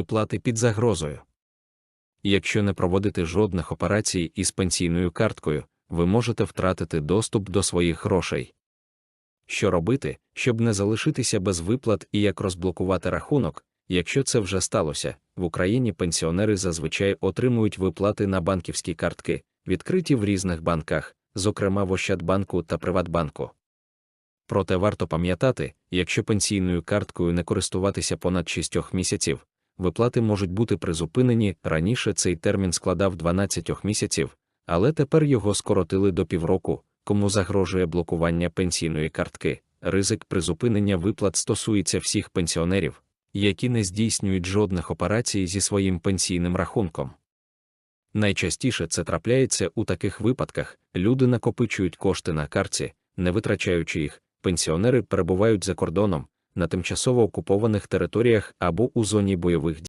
виплати під загрозою. Якщо не проводити жодних операцій із пенсійною карткою, ви можете втратити доступ до своїх грошей. Що робити, щоб не залишитися без виплат і як розблокувати рахунок, якщо це вже сталося, в Україні пенсіонери зазвичай отримують виплати на банківські картки, відкриті в різних банках, зокрема в Ощадбанку та Приватбанку. Проте варто пам'ятати, якщо пенсійною карткою не користуватися понад 6 місяців, виплати можуть бути призупинені. Раніше цей термін складав 12 місяців, але тепер його скоротили до півроку, кому загрожує блокування пенсійної картки. Ризик призупинення виплат стосується всіх пенсіонерів, які не здійснюють жодних операцій зі своїм пенсійним рахунком. Найчастіше це трапляється у таких випадках: люди накопичують кошти на картці, не витрачаючи їх, пенсіонери перебувають за кордоном, на тимчасово окупованих територіях або у зоні бойових дій.